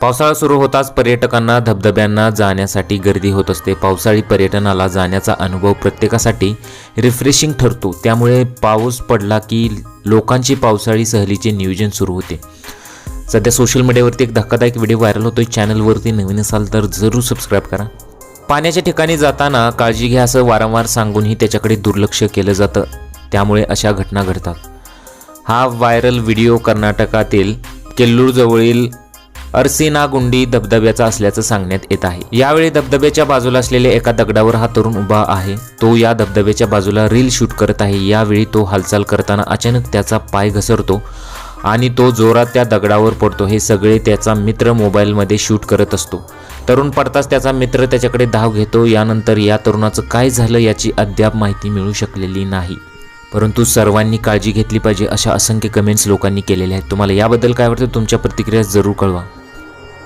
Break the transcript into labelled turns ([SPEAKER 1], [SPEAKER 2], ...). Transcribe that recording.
[SPEAKER 1] पावसाळा सुरू होताच पर्यटकांना धबधब्यांना जाण्यासाठी गर्दी होत असते. पावसाळी पर्यटनाला जाण्याचा अनुभव प्रत्येकासाठी रिफ्रेशिंग ठरतो. त्यामुळे पाऊस पडला की लोकांची पावसाळी सहलीचे नियोजन सुरू होते. सध्या सोशल मीडियावरती एक धक्कादायक व्हिडिओ व्हायरल होतोय. चॅनलवरती नवीन असाल तर जरूर सबस्क्राईब करा. पाण्याच्या ठिकाणी जाताना काळजी घ्या असं वारंवार सांगूनही त्याच्याकडे दुर्लक्ष केलं जातं. त्यामुळे अशा घटना घडतात. हा व्हायरल व्हिडिओ कर्नाटकातील केल्लूरजवळील अर्सिनागुंडी धबधब्याचा असल्याचं सांगण्यात येत आहे. यावेळी धबधब्याच्या बाजूला असलेल्या एका दगडावर हा तरुण उभा आहे. तो या धबधब्याच्या बाजूला रील शूट करत आहे. यावेळी तो हालचाल करताना अचानक त्याचा पाय घसरतो आणि तो जोरात त्या दगडावर पडतो. हे सगळे त्याचा मित्र मोबाईलमध्ये शूट करत असतो. तरुण पडताच त्याचा मित्र त्याच्याकडे धाव घेतो. यानंतर या तरुणाचं काय झालं याची अद्याप माहिती मिळू शकलेली नाही. परंतु सर्वांनी काळजी घेतली पाहिजे अशा असंख्य कमेंट्स लोकांनी केलेल्या आहेत. तुम्हाला याबद्दल काय वाटतं? तुमच्या प्रतिक्रिया जरूर कळवा.